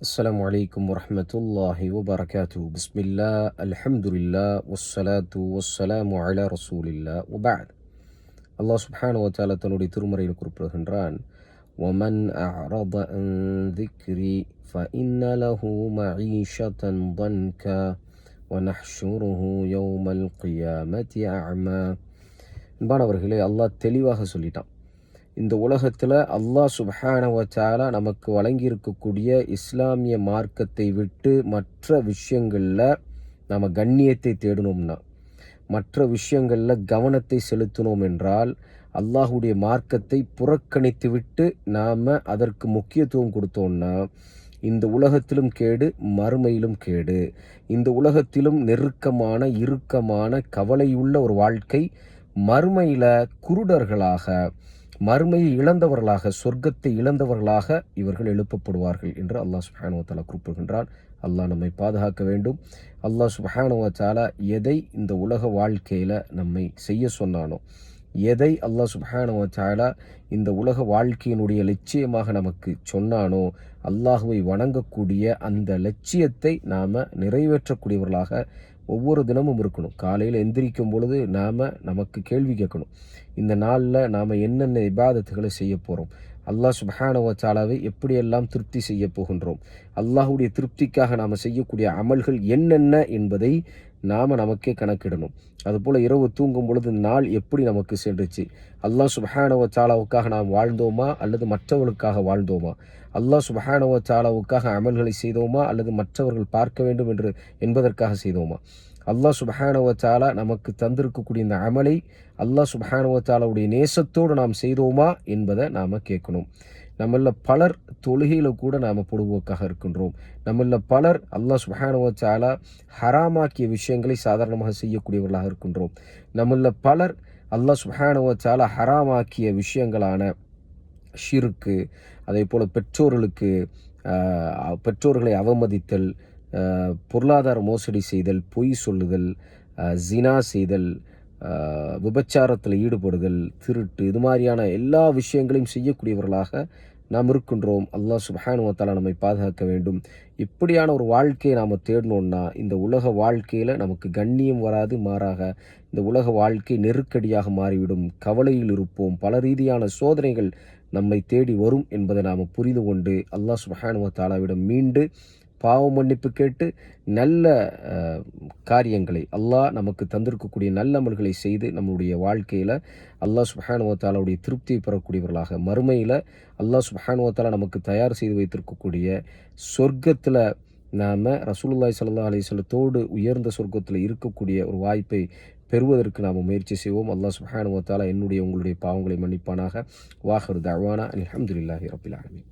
السلام عليكم ورحمة الله وبركاته بسم الله الحمد لله والصلاة والسلام على رسول الله وبعد அல்லாஹ் சுப்ஹானு வத்தால தன்னுடைய திருமறையில் குறிப்பிடுகின்றான் ومن أعرض عن ذكري فإن له معيشة ضنكا ونحشره يوم القيامة أعمى அன்பானவர்களே அல்லாஹ் தெளிவாக சொல்லிட்டான் இந்த உலகத்தில் அல்லாஹ் சுபஹானவச்சாலா நமக்கு வழங்கியிருக்கக்கூடிய இஸ்லாமிய மார்க்கத்தை விட்டு மற்ற விஷயங்களில் நம்ம கண்ணியத்தை தேடணும்னா மற்ற விஷயங்களில் கவனத்தை செலுத்தினோம் என்றால் அல்லாஹுடைய மார்க்கத்தை புறக்கணித்து விட்டு நாம் அதற்கு முக்கியத்துவம் கொடுத்தோம்னா இந்த உலகத்திலும் கேடு மறுமையிலும் கேடு. இந்த உலகத்திலும் நெருக்கமான இறுக்கமான கவலையுள்ள ஒரு வாழ்க்கை மறுமையில் குருடர்களாக மறுமையை இழந்தவர்களாக சொர்க்கத்தை இழந்தவர்களாக இவர்கள் எழுப்பப்படுவார்கள் என்று அல்லாஹ் சுஹானுவத்தாலா குறிப்பிடுகின்றான் அல்லாஹ் நம்மை பாதுகாக்க வேண்டும். அல்லாஹ் சுஹானுவத்தாலா எதை இந்த உலக வாழ்க்கையில் நம்மை செய்ய சொன்னானோ எதை அல்லாஹ் சுபஹானுவத்தாலா இந்த உலக வாழ்க்கையினுடைய லட்சியமாக நமக்கு சொன்னானோ அல்லாஹுவை வணங்கக்கூடிய அந்த லட்சியத்தை நாம் நிறைவேற்றக்கூடியவர்களாக ஒவ்வொரு தினமும் இருக்கணும். காலையில் எந்திரிக்கும் பொழுது நாம் நமக்கு கேள்வி கேட்கணும். இந்த நாளில் நாம் என்னென்ன இபாதத்துகளை செய்ய போகிறோம் அல்லாஹ் சுபஹானவச்சாலாவை எப்படியெல்லாம் திருப்தி செய்ய போகின்றோம்? அல்லாஹுடைய திருப்திக்காக நாம் செய்யக்கூடிய அமல்கள் என்னென்ன என்பதை நாம் நமக்கே கணக்கிடணும். அதுபோல் இரவு தூங்கும் பொழுது நாள் எப்படி நமக்கு சென்றுச்சு? அல்லாஹ் சுபஹானவச்சாலாவுக்காக நாம் வாழ்ந்தோமா? அல்லது மற்றவர்களுக்காக வாழ்ந்தோமா? அல்லாஹ் சுபஹானவச்சாலாவுக்காக அமல்களை செய்தோமா? அல்லது மற்றவர்கள் பார்க்க வேண்டும் என்று என்பதற்காக செய்தோமா? அல்லாஹ் சுபஹானவச்சாலா நமக்கு தந்திருக்கக்கூடிய இந்த அமலை அல்லாஹ் சுபஹானவச்சாலாவுடைய நேசத்தோடு நாம் செய்தோமா? என்பதை நாம் கேட்கணும். நம்மள பலர் தொழுகையில் கூட நாம் பொழுதுபோக்காக இருக்கின்றோம். நம்மள பலர் அல்லாஹ் சுஹானுவச்சாலா ஹராமாக்கிய விஷயங்களை சாதாரணமாக செய்யக்கூடியவர்களாக இருக்கின்றோம். நம்மள பலர் அல்லாஹ் சுஹானுவச்சாலா ஹராமாக்கிய விஷயங்களான ஷிருக்கு அதே போல் பெற்றோர்களுக்கு பெற்றோர்களை அவமதித்தல் பொருளாதார மோசடி செய்தல் பொய் சொல்லுதல் ஜினா செய்தல் விபச்சாரத்தில் ஈடுபடுதல் திருட்டு இது மாதிரியான எல்லா விஷயங்களையும் செய்யக்கூடியவர்களாக நாம் இருக்கின்றோம். அல்லாஹ் சுபஹானுவத்தால் நம்மை பாதுகாக்க வேண்டும். இப்படியான ஒரு வாழ்க்கையை நாம் தேடணும்னா இந்த உலக வாழ்க்கையில் நமக்கு கண்ணியம் வராது மாறாக இந்த உலக வாழ்க்கை நெருக்கடியாக மாறிவிடும். கவலையில் இருப்போம். பல ரீதியான சோதனைகள் நம்மை தேடி வரும் என்பதை நாம் புரிந்து கொண்டு அல்லாஹ் சுபஹானுவத்தாலாவிடம் மீண்டு பாவ மன்னிப்பு கேட்டு நல்ல காரியங்களை அல்லாஹ் நமக்கு தந்திருக்கக்கூடிய நல்ல அமல்களை செய்து நம்முடைய வாழ்க்கையில் அல்லாஹ் சுபஹானுவத்தாலாவுடைய திருப்தியை பெறக்கூடியவர்களாக மறுமையில் அல்லாஹ் சுபஹானுவத்தாலா நமக்கு தயார் செய்து வைத்திருக்கக்கூடிய சொர்க்கத்தில் நாம் ரசூலுல்லாய் சல்லா அலிஸ்லத்தோடு உயர்ந்த சொர்க்கத்தில் இருக்கக்கூடிய ஒரு வாய்ப்பை பெறுவதற்கு நாம் முயற்சி செய்வோம். அல்லாஹ் சுஹானுவத்தாலா என்னுடைய உங்களுடைய பாவங்களை மன்னிப்பானாக. வாஹர் தவானா அலமதுல்லாஹி ரபில் ஆலமி